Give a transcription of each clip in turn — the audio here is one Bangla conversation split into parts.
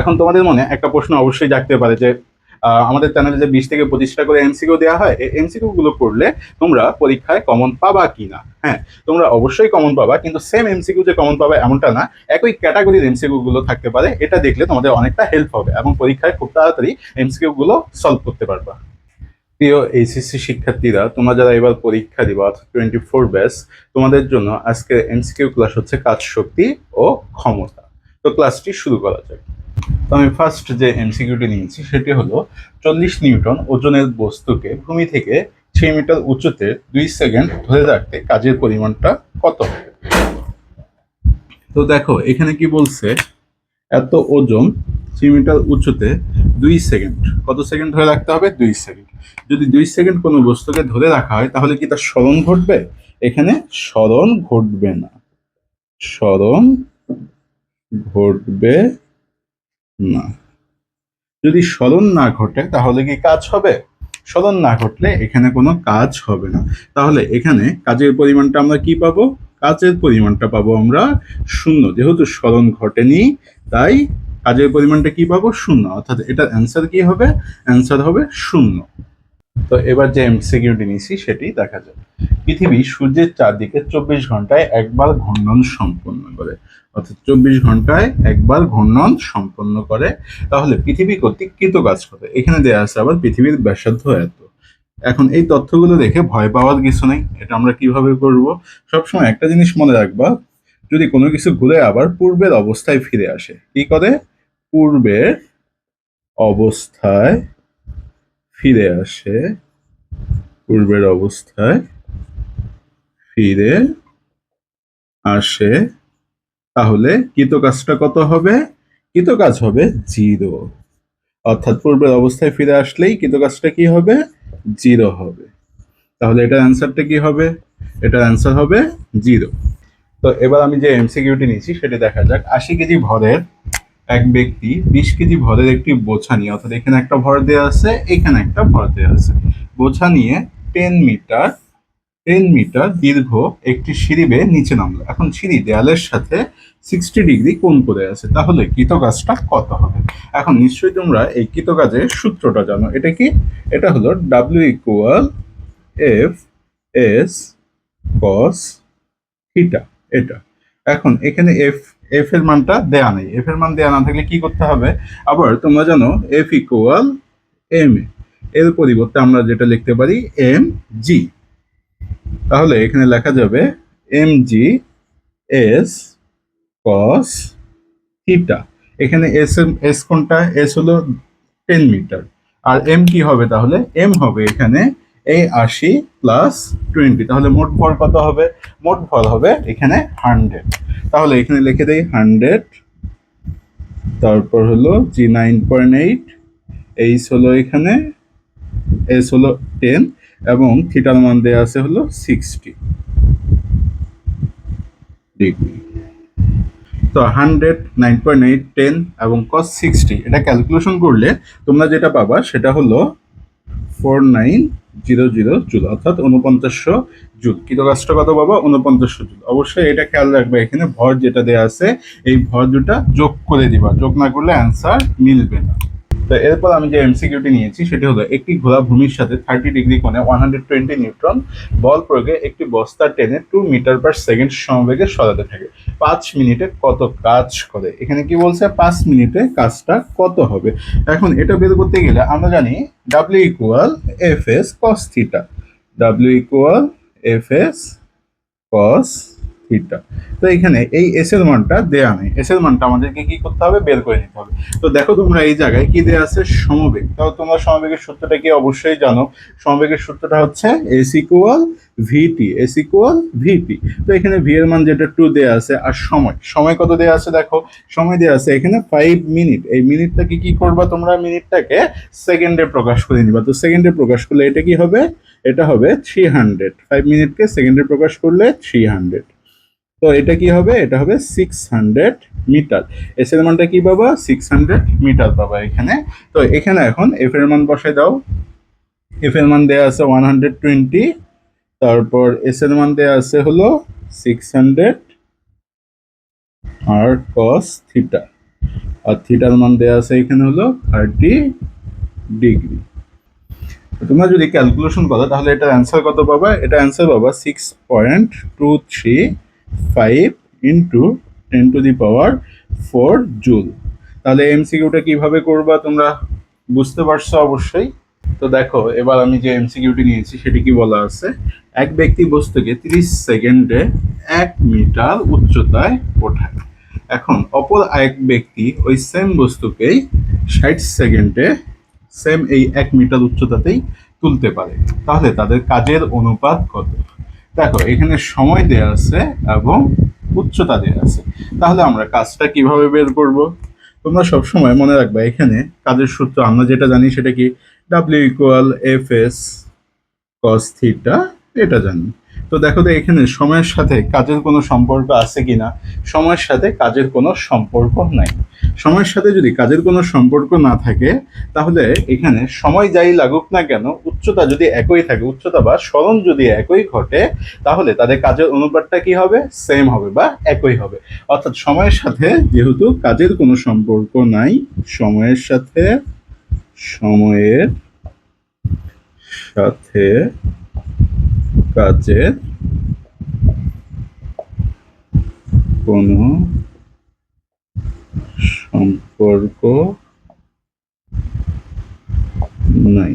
এখন তোমাদের মনে একটা প্রশ্ন অবশ্যই জাগতে পারে যে আমাদের চ্যানেলে যে বিশ থেকে পঁচিশটা করে এমসিকিউ দেওয়া হয়, এই এমসিকিউ গুলো করলে তোমরা পরীক্ষায় কমন পাবা কিনা? হ্যাঁ তোমরা অবশ্যই কমন পাবা, কিন্তু সেম এমসিকিউ যে কমন পাবা এমনটা না, একই ক্যাটাগরির এমসিকিউ গুলো থাকতে পারে, এটা দেখলে তোমাদের অনেকটা হেল্প হবে এবং পরীক্ষায় খুব তাড়াতাড়ি এমসিকিউ গুলো সলভ করতে পারবা। প্রিয় এইচএসসি শিক্ষার্থীরা, তোমরা যারা এবার পরীক্ষা দিবা, অর্থাৎ টোয়েন্টি ফোর ব্যাচ তোমাদের জন্য আজকে এমসিকিউ ক্লাস হচ্ছে কাজ শক্তি ও ক্ষমতা। তো ক্লাসটি শুরু করা যাক। তো আমি ফার্স্ট যে এমসিকিউটি নিয়েছি সেটি হলো চল্লিশ নিউটন ওজনের বস্তুকে ভূমি থেকে ছয় মিটার উঁচুতে দুই সেকেন্ড ধরে রাখতে কাজের পরিমাণটা কত? হবে তো দেখো, এখানে কি বলছে? এত ওজন থ্রি মিটার উঁচুতে দুই সেকেন্ড। কত সেকেন্ড ধরে রাখতে হবে? দুই সেকেন্ড। যদি দুই সেকেন্ড কোনো বস্তুকে ধরে রাখা হয়, তাহলে কি তার স্মরণ ঘটবে? এখানে স্মরণ ঘটবে না। স্মরণ ঘটবে না। যদি স্মরণ না ঘটে, তাহলে কি কাজ হবে? স্মরণ না ঘটলে এখানে কোনো কাজ হবে না। তাহলে এখানে কাজের পরিমাণটা আমরা কি পাবো? কাজের পরিমাণটা পাবো আমরা শূন্য। যেহেতু স্মরণ ঘটেনি, তাই কাজের পরিমাণটা কি পাবো? শূন্য। অর্থাৎ এটার অ্যান্সার কি হবে? অ্যান্সার হবে শূন্য। তো এবার যে এমসিকিউটি নিয়েছি, সেটি দেখা যায় পৃথিবী সূর্যের চারদিকে চব্বিশ ঘন্টায় একবার ঘূর্ণন সম্পন্ন করে। অর্থাৎ চব্বিশ ঘন্টায় একবার ঘূর্ণন সম্পন্ন করে। তাহলে পৃথিবী কর্তৃক কৃত কাজ করে? এখানে দেয়া আছে আবার পৃথিবীর ব্যাসার্ধ এত। এখন এই তথ্যগুলো দেখে ভয় পাওয়ার কিছু নেই। এটা আমরা কীভাবে করব? সবসময় একটা জিনিস মনে রাখবা, যদি কোনো কিছু ঘুরে আবার পূর্বের অবস্থায় ফিরে আসে, কি করে? পূর্বের অবস্থায় ফিরে আসে। পূর্বের অবস্থায় ফিরে আসে। তাহলে কৃত কাজটা কত হবে? কৃত কাজ হবে জিরো। অর্থাৎ পূর্বের অবস্থায় ফিরে আসলেই কৃত কাজটা কি হবে? জিরো হবে। তাহলে এটার অ্যান্সারটা কি হবে? এটার অ্যান্সার হবে জিরো। তো এবার আমি যে এমসিকিউটি নিয়েছি, সেটা দেখা যাক। আশি কেজি ভরের এক ব্যক্তি বিশ কেজি ভরের একটি বোঝা নিয়ে, অর্থাৎ এখানে একটা ভর দেওয়া আছে, এখানে একটা ভর দেওয়া আছে। বোঝা নিয়ে টেন মিটার টেন মিটার দীর্ঘ একটি সিঁড়ি বেয়ে নিচে নামলো। এখন সিঁড়ি দেয়ালের সাথে সিক্সটি ডিগ্রি কোণ করে আছে, তাহলে কৃতকাজটা কত হবে? এখন নিশ্চয়ই তোমরা এই কৃতকাজের সূত্রটা জানো। এটা কি? এটা হলো W equal F S cos theta এটা। এখন এখানে এফ এফ এর মানটা দেয়া নেই। এফ এর মান দেয়া না থাকলে কি করতে হবে? আবার তোমরা জানো এফ ইকুয়াল এম এর পরিবর্তে আমরা যেটা লিখতে পারি এম জি তাহলে এখানে লেখা যাবে M G S cos theta এখানে এস এম এস কোনটা? এস হলো টেন মিটার আর এম কি হবে তাহলে? এম হবে এখানে এই আশি প্লাস টোয়েন্টি তাহলে মোট ভর কত হবে? মোট ভর হবে এখানে হান্ড্রেড তাহলে এখানে লিখে দেই হান্ড্রেড তারপর হলো G nine point eight H হলো এখানে এস হলো টেন এবং থিটার মান দেওয়া আছে হলো সিক্সটি ডিগ্রি তো hundred nine point eight ten এবং কস সিক্সটি এটা ক্যালকুলেশন করলে তোমরা যেটা পাবা সেটা হলো four nine zero zero joule, অর্থাৎ উনপঞ্চাশশো জুল। কিলোগাছটা কত বাবা উনপঞ্চাশশো জুল। অবশ্যই এটা খেয়াল রাখবে এখানে, ভর যেটা দেওয়া আছে, এই ভর দুটা যোগ করে দিবা। যোগ না করলে অ্যান্সার মিলবে না। তো এরপর আমি যে এমসিকিউটি নিয়েছি, সেটি হলো একটি ঘোড়া ভূমির সাথে থার্টি ডিগ্রি কোণে ওয়ান হান্ড্রেড টোয়েন্টি নিউট্রন, বল প্রয়োগে একটি বস্তা টেনে টু মিটার পার সেকেন্ড সমবেগে সরাতে থাকে। পাঁচ মিনিটে কত কাজ করে? এখানে কি বলছে? পাঁচ মিনিটে কাজটা কত হবে? এখন এটা বের করতে গেলে আমরা জানি W equal F S cos theta W equal F S cos theta তো এখানে এই এস এর মানটা দেয়া নেই। এস এর মানটা আমাদেরকে কি করতে হবে? বের করে নিতে হবে। তো দেখো তোমরা এই জায়গায় কি দেয়া আছে? সমবেগ। তাও তোমরা সমবেগের সূত্রটা কি অবশ্যই জানো? সমবেগের সূত্রটা হচ্ছে S equal VT S equal VT তো এখানে ভি এর মান যেটা টু দেয়া আছে, আর সময়। সময় কত দেয়া আছে দেখো? সময় দেয়া আছে এখানে ফাইভ মিনিট এই মিনিটটাকে কি করবা তোমরা? মিনিটটাকে সেকেন্ডে প্রকাশ করে নিবা। তো সেকেন্ডে প্রকাশ করলে এটা কি হবে? এটা হবে থ্রি হান্ড্রেড ফাইভ মিনিটকে সেকেন্ডে প্রকাশ করলে থ্রি হান্ড্রেড তো এটা কি হবে? এটা হবে সিক্স হান্ড্রেড মিটার এস এর মানটা কি পাবা? সিক্স হান্ড্রেড মিটার পাবা এখানে। তো এখানে এখন এফ এর মান বসাই দাও। এফ এর মান দেওয়া আছে ওয়ান হান্ড্রেড টোয়েন্টি তারপর এস এর মান দেওয়া আছে হলো সিক্স হান্ড্রেড আর কস থিটা আর থিটার মান দেওয়া আছে এখানে হলো থার্টি ডিগ্রি তোমরা যদি ক্যালকুলেশন করো, তাহলে এটার অ্যান্সার কত পাবা? এটা অ্যান্সার পাবা six point two three five into ten to the power four joule তাহলে এমসিকিউটা কীভাবে করবা তোমরা বুঝতে পারছ অবশ্যই? তো দেখো, এবার আমি যে এমসিকিউটি নিয়েছি সেটি কি বলা আছে? এক ব্যক্তি বস্তুকে তিরিশ সেকেন্ডে এক মিটার উচ্চতায় ওঠায়। এখন অপর এক ব্যক্তি ওই সেম বস্তুকেই ষাট সেকেন্ডে সেম এই এক মিটার উচ্চতাতেই তুলতে পারে। তাহলে তাদের কাজের অনুপাত কত? দেখো, এখানে সময় দেয়া আছে এবং উচ্চতা দেয়া আছে। তাহলে আমরা কাজটা কীভাবে বের করব? তোমরা সব সময় মনে রাখবা, এখানে কাজের সূত্র, আমরা যেটা জানি সেটা কি? W equal F S cos theta এটা জানি। তো দেখো তো এখানে সময়ের সাথে কাজের কোনো সম্পর্ক আছে কি না সময়ের সাথে কাজের কোনো সম্পর্ক নাই। সময়ের সাথে যদি কাজের কোনো সম্পর্ক না থাকে, তাহলে এখানে সময় যাই লাগুক না কেন, উচ্চতা যদি একই থাকে, উচ্চতা বা স্মরণ যদি একই ঘটে, তাহলে তাদের কাজের অনুপাতটা কি হবে? সেম হবে বা একই হবে। অর্থাৎ সময়ের সাথে যেহেতু কাজের কোনো সম্পর্ক নাই, সময়ের সাথে সময়ের সাথে কাজের কোনো সম্পর্ক নাই।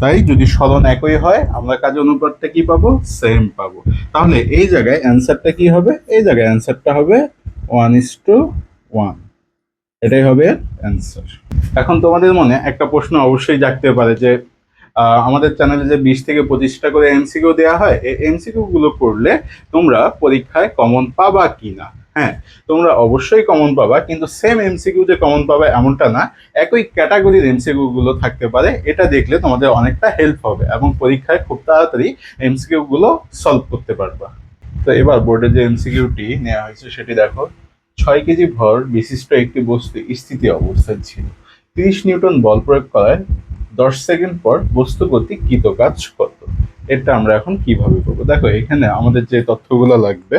তাই যদি স্মরণ একই হয়, আমরা কাজ অনুপাতটা কি পাবো? সেম পাবো। তাহলে এই জায়গায় অ্যান্সারটা কি হবে? এই জায়গায় অ্যান্সারটা হবে ওয়ান ইস টু ওয়ান এটাই হবে অ্যান্সার এখন তোমাদের মনে একটা প্রশ্ন অবশ্যই জাগতে পারে যে আমাদের চ্যানেলে যে বিশ থেকে পঁচিশটা করে এমসিকিউ দেওয়া হয়, এই এমসিকিউ গুলো করলে তোমরা পরীক্ষায় কমন পাবা কি না হ্যাঁ তোমরা অবশ্যই কমন পাবা, কিন্তু সেম এমসিকিউ যে কমন পাবা এমনটা না। একই ক্যাটাগরির এমসিকিউ গুলো থাকতে পারে, এটা দেখলে তোমাদের অনেকটা হেল্প হবে এবং পরীক্ষায় খুব তাড়াতাড়ি এমসিকিউ গুলো সলভ করতে পারবা। তো এবার বোর্ডে যে এমসিকিউটি নেওয়া হয়েছে, সেটি দেখো। ছয় কেজি ভর বিশিষ্ট একটি বস্তু স্থিতি অবস্থায় ছিল। তিরিশ নিউটন বল প্রয়োগ করায় দশ সেকেন্ড পর বস্তু গতি কৃত কাজ কত? এটা আমরা এখন কীভাবে করব? দেখো, এখানে আমাদের যে তথ্যগুলো লাগবে,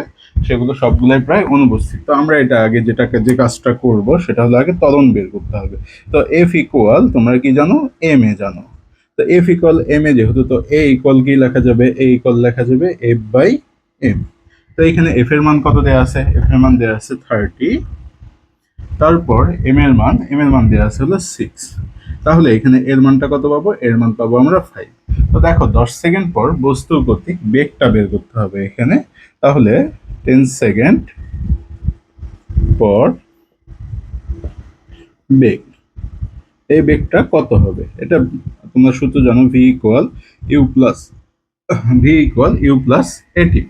সেগুলো সবগুলোই প্রায় অনুপস্থিত। তো আমরা এটা আগে যেটাকে, যে কাজটা করব, সেটা হলো আগে ত্বরণ বের করতে হবে। তো এফ ইকুয়াল তোমরা কি জানো? এম এ জানো। তো এফ ইকুয়াল এম এ যেহেতু, তো এ ইকুয়াল কি লেখা যাবে? এ ইকুয়াল লেখা যাবে এফ বাই এম তো এখানে এফ এর মান কত দেওয়া আছে? এফ এর মান দেওয়া আছে থার্টি তারপর এম এর মান এম এর মান দেওয়া আছে হলো সিক্স তাহলে এখানে এর মানটা কত পাবো? এর মান পাবো আমরা ফাইভ তো দেখো, দশ সেকেন্ড পর বস্তুর গতিক বেগটা বের করতে হবে এখানে। তাহলে টেন সেকেন্ড পর বেগ। এই বেগটা কত হবে? এটা তোমরা সূত্র জানো V equal U plus V equal U plus A T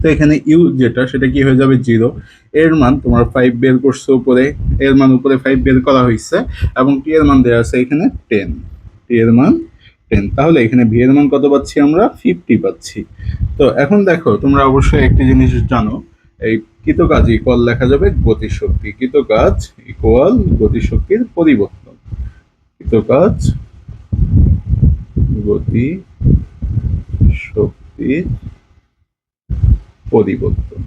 তো এখানে ইউ যেটা, সেটা কি হয়ে যাবে? জিরো। এর মান তোমার ফাইভ বের করছ উপরে। এর মান উপরে ফাইভ বের করা হয়েছে এবং টি এর মান দেওয়া আছে এখানে টেন টি এর মান টেন তাহলে এখানে ভি এর মান কত পাচ্ছি আমরা? ফিফটি পাচ্ছি। তো এখন দেখো, তোমরা অবশ্যই একটি জিনিস জানো। এই কৃত কৃতকাজ ইকুয়াল লেখা যাবে গতিশক্তি। কৃত কৃতকাজ ইকুয়াল গতিশক্তির পরিবর্তন। কৃত কৃতকাজ গতি শক্তির পরিবর্তন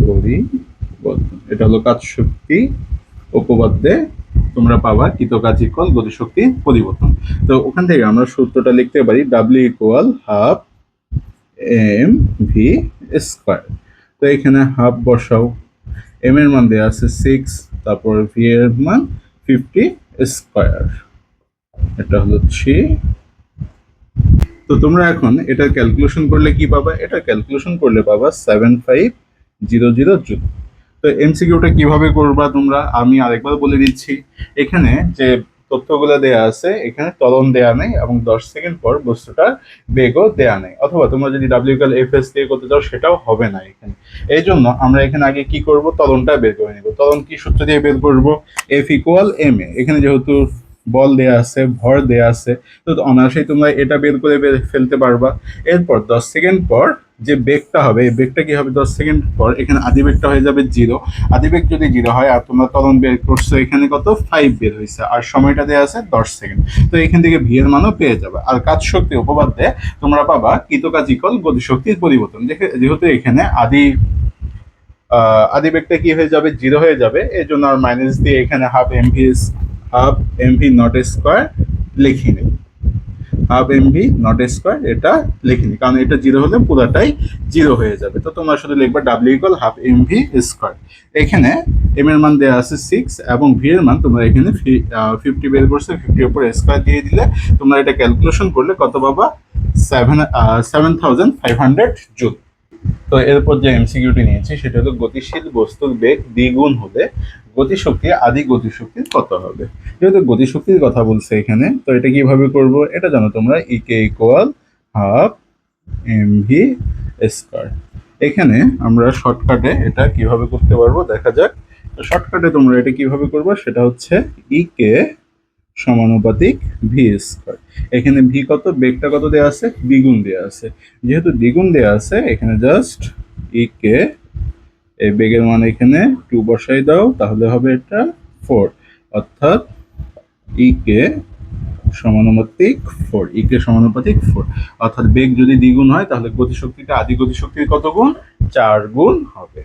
পরিবর্তন এটা হলো কাজ শক্তি উপপাদ্যে তোমরা পাবা কৃতকাজ ইকুয়াল গতিশক্তি পরিবর্তন তো ওখান থেকে আমরা সূত্রটা লিখতে পারি W equal half M V square তো এখানে হাফ বসাও। এম এর মান দেওয়া আছে সিক্স তারপর ভি এর মান ফিফটি স্কোয়ার এটা হলো থ্রি তো তোমরা এখন এটা ক্যালকুলেশন করলে কি পাবা? এটা ক্যালকুলেশন করলে পাবা seven five zero zero joule তো এমসিকিউটা কীভাবে করবা তোমরা? আমি আরেকবার বলে দিচ্ছি। এখানে যে তথ্যগুলো দেয়া আছে, এখানে ত্বরণ দেয়া নেই এবং দশ সেকেন্ড পর বস্তুটা বেগও দেয়া নেই। অথবা তোমরা যদি ডাব্লিউ কাল এফ এস দিয়ে করতে চাও, সেটাও হবে না এখানে। এই জন্য আমরা এখানে আগে কি করব? ত্বরণটা বের করে নেব। ত্বরণ কি সূত্র দিয়ে বের করব? এফ ইকুয়াল এম এ এখানে যেহেতু বল দেয়া আছে, ভর দেয়া আছে, তো অনায়াসেই তোমরা এটা বের করে ফেলতে পারবা। এরপর দশ সেকেন্ড পর যে বেগটা হবে, এই বেগটা কি হবে? দশ সেকেন্ড পর এখানে আদি বেগটা হয়ে যাবে জিরো। আদি বেগ যদি জিরো হয়, আর তোমরা তরণ বের করছ, এখানে কত? ফাইভ বের হয়েছে। আর সময়টা দেওয়া আছে দশ সেকেন্ড। তো এখান থেকে ভি এর মানও পেয়ে যাবে। আর কাজ শক্তি উপপাদ্যে তোমরা পাবা কৃতকাজ ইকল গতিশক্তির পরিবর্তন। যেহেতু এখানে আদি আদি বেগটা কি হয়ে যাবে? জিরো হয়ে যাবে। এই জন্য আর মাইনাস দিয়ে এখানে half M V half M V nought square লিখি নেই হাফ এমভি নট স্কোয়ার এটা লিখিনি কারণ এটা জিরো হলে পুরাটাই জিরো হয়ে যাবে। তো তোমরা শুধু লিখবে W equal half M V square এখানে এম এর মান দেওয়া আছে সিক্স এবং ভি এর মান তোমরা এখানে ফিফটি বের করছে ফিফটির উপর স্কোয়ার দিয়ে দিলে তোমরা এটা ক্যালকুলেশন করলে কত পাবা? Seven seven thousand five hundred joule তো এরপর যে এমসিকিউটি নিয়েছি, সেটা হলো গতিশীল বস্তুর বেগ দ্বিগুণ হলে গতিশক্তি, আদি গতিশক্তির কত হবে? যেহেতু গতিশক্তির কথা বলছে এখানে, তো এটা কীভাবে করব? এটা জানো তোমরা E E K equal half M V square এখানে আমরা শর্টকাটে এটা কীভাবে করতে পারব? দেখা যাক। শর্টকাটে তোমরা এটা কীভাবে করব? সেটা হচ্ছে ই কে সমানুপাতিক ভি স্কোয়ার এখানে ভি কত? বেগটা কত দেওয়া আছে? দ্বিগুণ দেওয়া আছে। যেহেতু দ্বিগুণ দেওয়া আছে, এখানে জাস্ট ই কে এই বেগের মান এখানে টু বসাই দাও, তাহলে হবে এটা ফোর অর্থাৎ ই কে সমানুপাতিক ফোর ই কে সমানুপাতিক ফোর অর্থাৎ বেগ যদি দ্বিগুণ হয়, তাহলে গতিশক্তিটা আদি গতিশক্তির কত গুণ? চার গুণ হবে।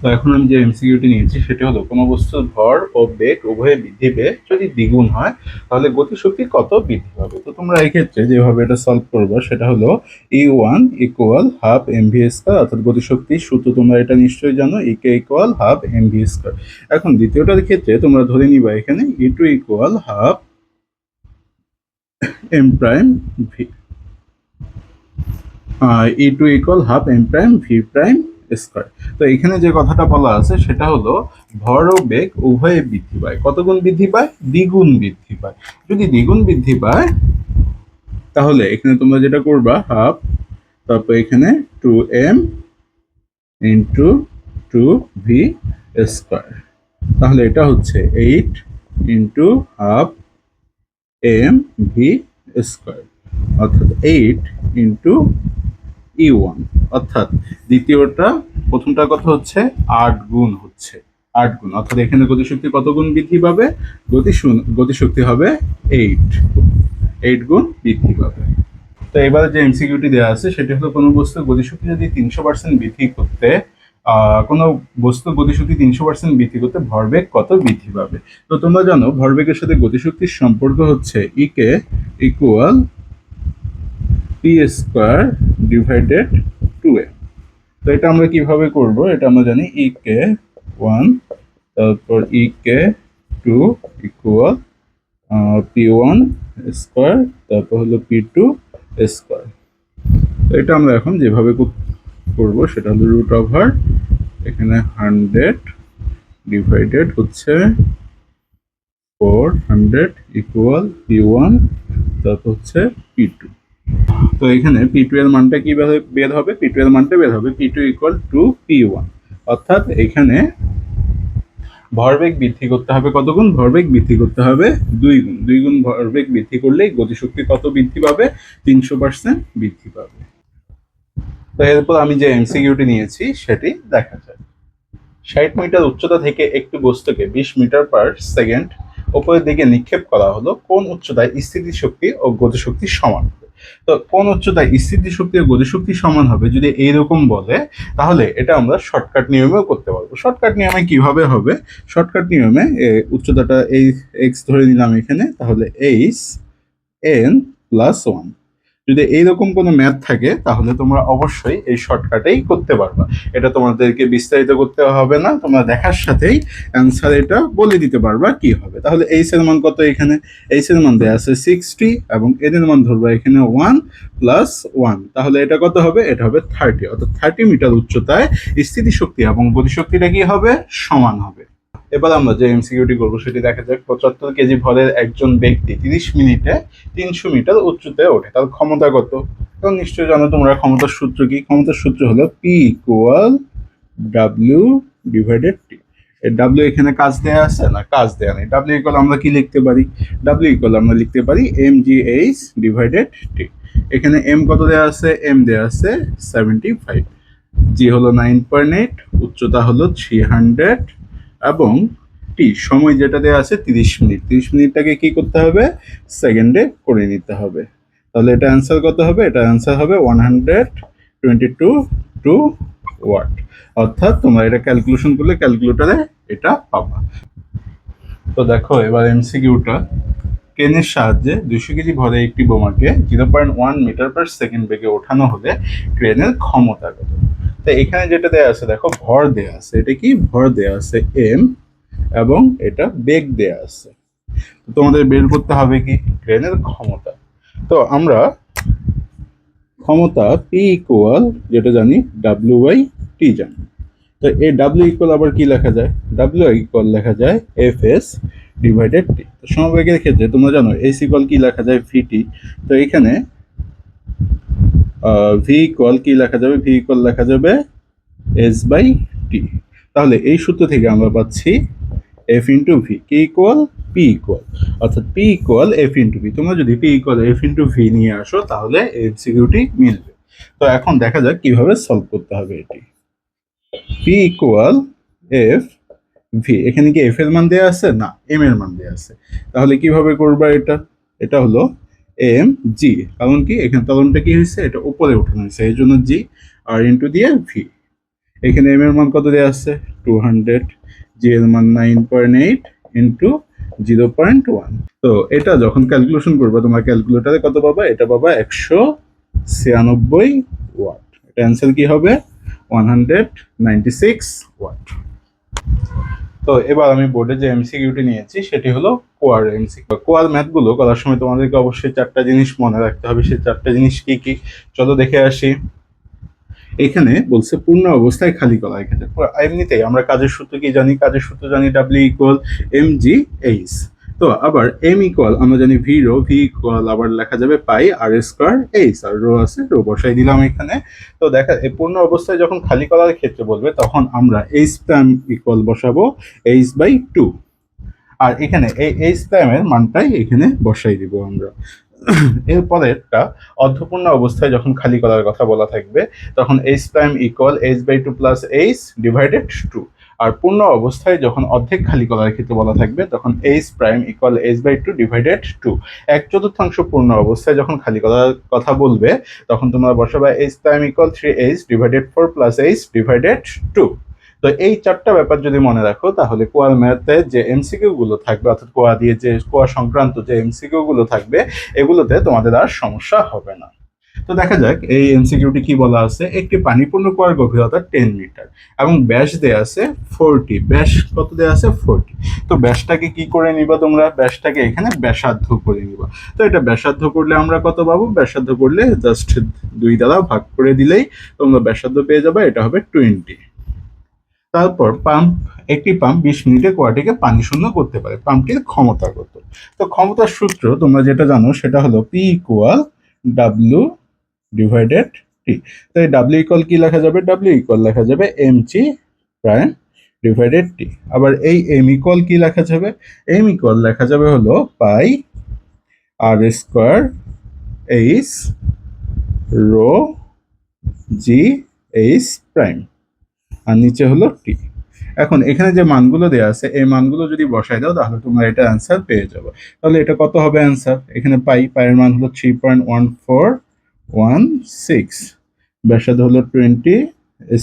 তো এখন আমি যে এমসিকিউটি নিয়েছি, সেটা হলো কোনো বস্তুর ভর ও বেগ উভয়ে বৃদ্ধি পেয়ে যদি দ্বিগুণ হয়, তাহলে গতিশক্তি কত বৃদ্ধি পাবে? তো তোমরা এই ক্ষেত্রে যেভাবে এটা সলভ করবে, সেটা হলো E one equal half M V square অর্থাৎ গতিশক্তি সূত্র তোমরা এটা নিশ্চয়ই জানো E K equal half M V square এখন দ্বিতীয়টার ক্ষেত্রে তোমরা ধরে নিবা এখানে E two equal half M prime V E two equal half M prime V prime square তো এখানে যে কথাটা বলা আছে, সেটা হলো ভর ও বেগ উভয়ে বৃদ্ধি পায়। কত গুণ বৃদ্ধি পায়? দ্বিগুণ বৃদ্ধি পায়। যদি দ্বিগুণ বৃদ্ধি পায়, তাহলে এখানে তোমরা যেটা করবা হাফ তারপর এখানে two M into two V square তাহলে এটা হচ্ছে eight into half M V square অর্থাৎ এইট ইন্টু ই ওয়ান অর্থাৎ দ্বিতীয়টা, প্রথমটার কথা হচ্ছে আট গুণ হচ্ছে, আট গুণ, অর্থাৎ এখানে গতিশক্তি কত গুণ বৃদ্ধি পাবে? গতি গতিশক্তি হবে এইট এইট গুণ বৃদ্ধি পাবে। তো এবারে যে এমসিকিউটি দেওয়া আছে, সেটা হলো কোনো বস্তু গতিশক্তি যদি তিনশো পার্সেন্ট বৃদ্ধি করতে কোনো বস্তু গতিশক্তি তিনশো পার্সেন্ট বৃদ্ধি করতে ভরবেগ কত বৃদ্ধি পাবে? তো তোমরা জানো, ভরবেগের সাথে গতিশক্তির সম্পর্ক হচ্ছে E K equal P square divided two A তো এটা আমরা কীভাবে করব? এটা আমরা জানি ই কে ওয়ান তারপর E K two equal P one square তারপর হলো পি টু স্কোয়ার তো এটা আমরা এখন যেভাবে কর- করব সেটা হলো রুট ওভার এখানে হান্ড্রেড ডিভাইডেড হচ্ছে four hundred equal P one তারপর হচ্ছে পি টু তো এখানে পি টু এর মানটা কি বের হবে- পি টু এর মানটা বের হবে P two equal two P one অর্থাৎ এখানে ভরবেগ বৃদ্ধি করতে হবে কত গুণ ভরবেগ বৃদ্ধি করতে হবে দুই গুণ দুই গুণ ভরবেগ বৃদ্ধি করলেই গতিশক্তি কত বৃদ্ধি পাবে? তিনশো পার্সেন্ট বৃদ্ধি পাবে। তো এরপর আমি যে এমসিকিউটি নিয়েছি, সেটি দেখা যায় ষাট মিটার উচ্চতা থেকে একটি বস্তুকে বিশ মিটার পার সেকেন্ড উপরের দিকে নিক্ষেপ করা হলো। কোন উচ্চতায় স্থিতিশক্তি ও গতিশক্তি সমান? তো কোন উচ্চতায় স্থিতি স্থিতিশক্তি ও গতিশক্তি সমান হবে যদি এইরকম বলে, তাহলে এটা আমরা শর্টকাট নিয়মেও করতে পারব। শর্টকাট নিয়মে কীভাবে হবে? শর্টকাট নিয়মে উচ্চতাটা এই এক্স ধরে নিলাম এখানে, তাহলে এইচ এন প্লাস ওয়ান যদি এইরকম কোনো ম্যাথ থাকে, তাহলে তোমরা অবশ্যই এই শর্টকাটেই করতে পারবা। এটা তোমাদেরকে বিস্তারিত করতে হবে না, তোমরা দেখার সাথেই অ্যান্সার এটা বলে দিতে পারবা কি হবে। তাহলে এইচ এর মান কত এখানে? এইচ এর মান দেওয়া আছে সিক্সটি এবং এদের মান ধরবা এখানে ওয়ান প্লাস ওয়ান তাহলে এটা কত হবে? এটা হবে থার্টি অর্থাৎ থার্টি মিটার উচ্চতায় স্থিতিশক্তি এবং গতিশক্তিটা কি হবে? সমান হবে। এবার আমরা যে এমসিকিউটি করব সেটি দেখা যাক। পঁচাত্তর কেজি ভরের একজন ব্যক্তি তিরিশ মিনিটে তিনশো মিটার উচ্চতায় ওঠে। তার ক্ষমতা কত? এখন নিশ্চয়ই জানো তোমরা, ক্ষমতার সূত্র কি? ক্ষমতার সূত্র হলো P equal W divided T W এখানে কাজ দেয়া আছে? না, কাজ দেয়া নেই। ডাব্লিউ ইকুয়াল আমরা কি লিখতে পারি? ডাব্লিউ ইকুয়াল আমরা লিখতে পারি M G H divided T এখানে এম কত দেওয়া আছে? এম দেওয়া আছে সেভেন্টি ফাইভ জি হলো নাইন পয়েন্ট এইট উচ্চতা হলো থ্রি হান্ড্রেড এবং টি, সময় যেটা দেওয়া আছে তিরিশ মিনিট। তিরিশ মিনিটটাকে কি করতে হবে? সেকেন্ডে করে নিতে হবে। তাহলে এটা অ্যান্সার কত হবে? এটা অ্যান্সার হবে one hundred twenty two two watt অর্থাৎ তোমরা এটা ক্যালকুলেশন করলে ক্যালকুলেটরে এটা পাবা। তো দেখো, এবার এমসিকিউটা ক্রেনের সাহায্যে দুশো কেজি ভরে একটি বোমাকে zero point one metre per second বেগে ওঠানো হলে ক্রেনের ক্ষমতা কত? তো এখানে যেটা দেয়া আছে, দেখো, ভর দেয়া আছে। এটা কি? ভর দেয়া আছে এম এবং এটা বেগ দেয়া আছে। তো তোমাদের বের করতে হবে কি? ক্রেনের ক্ষমতা। তো আমরা ক্ষমতা পি ইকুয়াল যেটা জানি ডাব্লিউ বাই টি জানি। তো এই ডাব্লিউ ইকুয়াল আবার কি লেখা যায়? ডাব্লিউ ইকুয়াল লেখা যায় এফ এস ডিভাইডেড টি সমবেগের ক্ষেত্রে তোমরা জানো এস ইকুয়াল কি লেখা যায়? ভিটি তো এখানে ভি ইকুয়াল কি লেখা যাবে? ভি ইকুয়াল লেখা যাবে এস বাই টি তাহলে এই সূত্র থেকে আমরা পাচ্ছি এফ ইন্টু ভি কে ইকুয়াল পি ইকুয়াল অর্থাৎ P equal F into V তোমরা যদি P equal F into V নিয়ে আসো, তাহলে এমসিকিউটি মিলবে। তো এখন দেখা যাক কীভাবে সলভ করতে হবে এটি। পি ইকুয়াল এফ ভি এখানে কি এফ এর মান দেওয়া আছে? না এম এর মান দেওয়া আছে। তাহলে কীভাবে করবা এটা? এটা হলো এম জি কারণ কি? এখানে তলনটা কি হয়েছে? এটা উপরে উঠানো হয়েছে, এই জন্য জি আর ইন্টু দিয়ে ভি এখানে এম এর মান কত দেওয়া আছে? টু হান্ড্রেড জি এর মান nine point eight into zero point one তো এটা যখন ক্যালকুলেশন করবে, তোমার ক্যালকুলেটারে কত পাবা? এটা পাবা একশো ছিয়ানব্বই ওয়াট। এটা অ্যান্সার কি হবে? One hundred ninety six watt তো এবার আমি বোর্ডে যে এমসিকিউটি নিয়েছি, সেটি হলো কোয়ার এমসি কোয়ার ম্যাথগুলো করার সময় তোমাদেরকে অবশ্যই চারটা জিনিস মনে রাখতে হবে। সেই চারটা জিনিস কি কি? চলো দেখে আসি। এখানে বলছে পূর্ণ অবস্থায় খালি করা এখানে। এমনিতেই আমরা কাজের সূত্র কি জানি? কাজের সূত্র জানি W equal M G H তো আবার এম ইকুয়াল আমরা জানি ভি রো ভি ইকুয়াল আবার লেখা যাবে পাই আর স্কোয়ার এইচ আর রো আছে রো বসাই দিলাম এখানে। তো দেখা পূর্ণ অবস্থায় যখন খালি করার ক্ষেত্রে বলবে তখন আমরা এইচ প্রাইম ইকুয়াল বসাবো এইচ বাই টু আর এখানে এই এইচ প্রাইমের মানটাই এখানে বসাই দিব আমরা। এরপরেরটা অর্ধপূর্ণ অবস্থায় যখন খালি করার কথা বলা থাকবে, তখন H prime equal H by two plus H divided two আর পূর্ণ অবস্থায় যখন অর্ধেক খালি করার ক্ষেত্রে বলা থাকবে, তখন H prime equal H by two divided two এক চতুর্থাংশ পূর্ণ অবস্থায় যখন খালি করার কথা বলবে, তখন তোমরা বসাবে H prime equal three H divided four plus H divided two তো এই চারটা ব্যাপার যদি মনে রাখো, তাহলে কোয়ার ম্যাথে যে এমসিকিউ গুলো থাকবে, অর্থাৎ কোয়া দিয়ে যে কোয়া সংক্রান্ত যে এমসিকিউ গুলো থাকবে, এগুলোতে তোমাদের আর সমস্যা হবে না। তো দেখা যাক, এই এমসিকিউটি কি বলা আছে? একটি পানিপূর্ণ কুয়ার গভীরতা টেন মিটার এবং ব্যাস দেয়া আছে ফোরটি ব্যাস কত দেয়া আছে ফোরটি তো ব্যাসটাকে কি করে নিবা তোমরা? ব্যাসটাকে এখানে ব্যাসার্ধ করে নিবা। তো এটা ব্যাসার্ধ করলে আমরা কত পাবো? ব্যাসার্ধ করলে জাস্ট দুই দ্বারা ভাগ করে দিলেই তোমরা ব্যাসার্ধ পেয়ে যাবে, এটা হবে টোয়েন্টি তারপর পাম্প একটি পাম্প বিশ মিনিটে কুয়াটিকে পানি শূন্য করতে পারে পাম্পটির ক্ষমতা কত? তো ক্ষমতার সূত্র তোমরা যেটা জানো সেটা হলো P equal W divided T তো এই ডাব্লিউ ইকুয়াল কি লেখা যাবে? ডাব্লিউ ইকুয়াল লেখা যাবে M G prime divided T আবার এই এম ইকুয়াল কি লেখা যাবে? এম ইকুয়াল লেখা যাবে হলো pi R square H rho G H prime আর নিচে হলো টি এখন এখানে যে মানগুলো দেওয়া আছে, এই মানগুলো যদি বসাই দাও, তাহলে তোমরা এটা অ্যান্সার পেয়ে যাবে। তাহলে এটা কত হবে অ্যান্সার এখানে পাই পায়ের মান হলো three point one four one six. ব্যাসার্ধ হলো টোয়েন্টি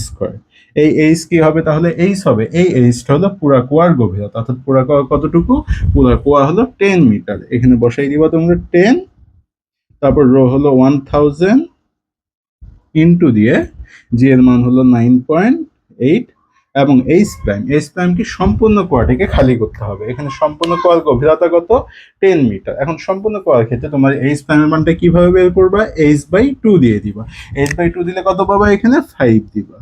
স্কোয়ার। এই এইচ কি হবে? তাহলে এইচ হবে। এই এইচটা হলো পুরা কুয়ার গভীরতা। অর্থাৎ পুরা কুয়া কতটুকু? পুরা কুয়া হলো টেন মিটার। এখানে বসাই দিবা তোমরা টেন। তারপর রো হলো ওয়ান থাউজেন্ড ইন্টু দিয়ে জি এর মান হলো নাইন পয়েন্ট এইট। এবং এইচ প্রাইম এইচ প্রাইম কি সম্পূর্ণ কোয়াটিকে খালি করতে হবে। এখানে সম্পূর্ণ কোয়ার গভীরতা কত টেন মিটার এখন সম্পূর্ণ কোয়ার ক্ষেত্রে তোমার এইচ প্রাইমের মানটা কীভাবে বের করবা? এইচ বাই টু দিয়ে দিবা। এইচ বাই টু দিলে কত পাবা এখানে? ফাইভ দিবা।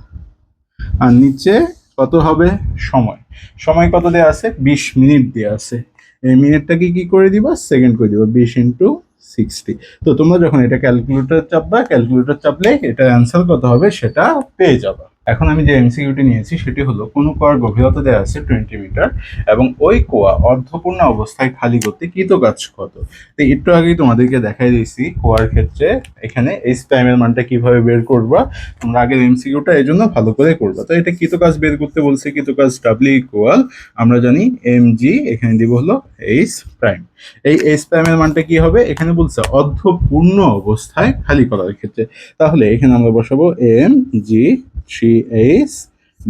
আর নিচে কত হবে? সময়। সময় কত দেওয়া আছে? বিশ মিনিট দেওয়া আছে। এই মিনিটটাকে কি করে দিবা? সেকেন্ড করে দিবা। বিশ ইন্টু সিক্সটি তো তোমরা যখন এটা ক্যালকুলেটর চাপবা ক্যালকুলেটর চাপলে এটা অ্যান্সার কত হবে? সেটা পেয়ে যাবা। এখন আমি যে এমসিকিউটি নিয়েছি সেটি হলো কোনো কোয়ার গভীরতা দেওয়া আছে টোয়েন্টি মিটার এবং ওই কোয়া অর্ধপূর্ণ অবস্থায় খালি করতে কৃত কাজ কত তো একটু আগেই তোমাদেরকে দেখাই দিয়েছি কোয়ার ক্ষেত্রে এখানে এইচ টাইমের মানটা কীভাবে বের করবা, তোমরা আগের এমসিকিউটা এই জন্য ভালো করে করবা। তো এটা কৃত কাজ বের করতে বলছে কৃত কাজ ডাব্লিউ ইকুয়াল আমরা জানি এম জি এখানে দিব হলো এইচ প্রাইম এই এইচ প্রাইমের মানটা কি হবে? এখানে বলছে অর্ধপূর্ণ অবস্থায় খালি করার ক্ষেত্রে। তাহলে এখানে আমরা বসাবো M G three H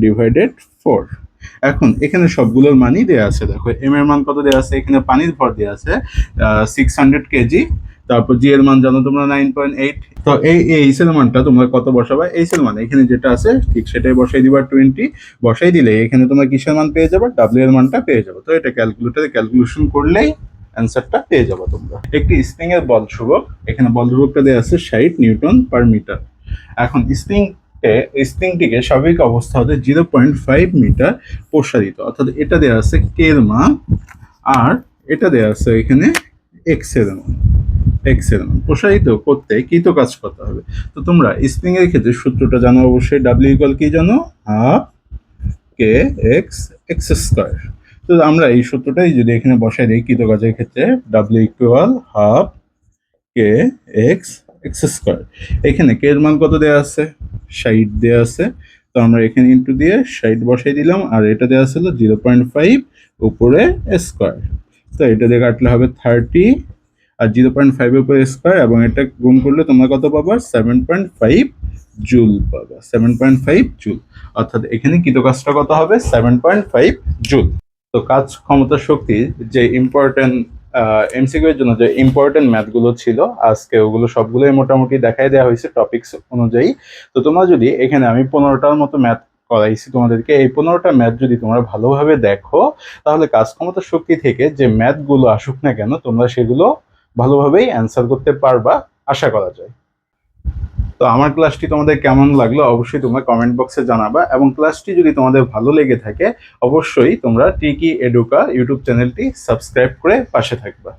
divided four. এখন, এখানে সবগুলোর মানই দেওয়া আছে, দেখো এম এর মান কত দেওয়া আছে? এখানে পানির ভর দেওয়া আছে সিক্স হান্ড্রেড কেজি তারপর জি এর মান জানো তোমরা নাইন পয়েন্ট এইট তো এই এইচ এর মানটা তোমরা কত বসাবা? এইচ এর মান, এখানে যেটা আছে, ঠিক সেটাই বসাই দিবা টোয়েন্টি বসাই দিলে এখানে তোমরা কিসের মান পেয়ে যাবে? ডাব্লিউ এর মানটা পেয়ে যাবে। তো এটা ক্যালকুলেটারে ক্যালকুলেশন করলেই অ্যান্সারটা পেয়ে যাব তোমরা। একটি স্প্রিং এর বল ধ্রুবক, এখানে বল ধ্রুবকটা দেওয়া আছে ষাট নিউটন পার মিটার এখন স্প্রিং স্প্রিংটিকে স্বাভাবিক অবস্থা হতে জিরো পয়েন্ট ফাইভ মিটার প্রসারিত। অর্থাৎ এটা দেওয়া আছে কে এর মান আর এটা দেওয়া আছে এখানে এক্সের মান এক্সের মান প্রসারিত করতে কৃত কাজ করতে হবে। তো তোমরা স্প্রিং এর ক্ষেত্রে সূত্রটা জানো অবশ্যই, ডাব্লিউ ইকুয়াল কি জানো? Half K X X square. তো আমরা এই সূত্রটাই যদি এখানে বসাই দিই কৃত কাজের ক্ষেত্রে, W equal half K X X square. এখানে কে এর মান কত দেওয়া আছে? ষাট দেওয়া আছে। তো আমরা এখানে ইন্টু দিয়ে ষাট বসাই দিলাম, আর এটা দেওয়া ছিল জিরো পয়েন্ট ফাইভ উপরে স্কোয়ার তো এটা দিয়ে কাটলে হবে থার্টি আর জিরো পয়েন্ট ফাইভের উপরে স্কোয়ার এবং এটা গুণ করলে তোমরা কত পাবা? সেভেন পয়েন্ট ফাইভ জুল পাবা। সেভেন পয়েন্ট ফাইভ জুল অর্থাৎ এখানে কৃতকাজটা কত হবে? সেভেন পয়েন্ট ফাইভ জুল তো কাজ ক্ষমতা শক্তির যে ইম্পর্টেন্ট এমসিকিউ এর জন্য যে ইম্পর্টেন্ট ম্যাথগুলো ছিল, আজকে ওগুলো সবগুলোই মোটামুটি দেখাই দেওয়া হয়েছে টপিক্স অনুযায়ী। তো তোমরা যদি এখানে আমি পনেরোটার মতো ম্যাথ করাইছি তোমাদেরকে, এই পনেরোটা ম্যাথ যদি তোমরা ভালোভাবে দেখো, তাহলে কাজ ক্ষমতা শক্তি থেকে যে ম্যাথগুলো আসুক না কেন, তোমরা সেগুলো ভালোভাবেই অ্যান্সার করতে পারবা, আশা করা যায়। তো আমার ক্লাসটি তোমাদের কেমন লাগল অবশ্যই তোমরা কমেন্ট বক্সে জানাবা এবং ক্লাসটি যদি তোমাদের ভালো লেগে থাকে, অবশ্যই তোমরা টিকি এডুকা ইউটিউব চ্যানেলটি সাবস্ক্রাইব করে পাশে থাকবা।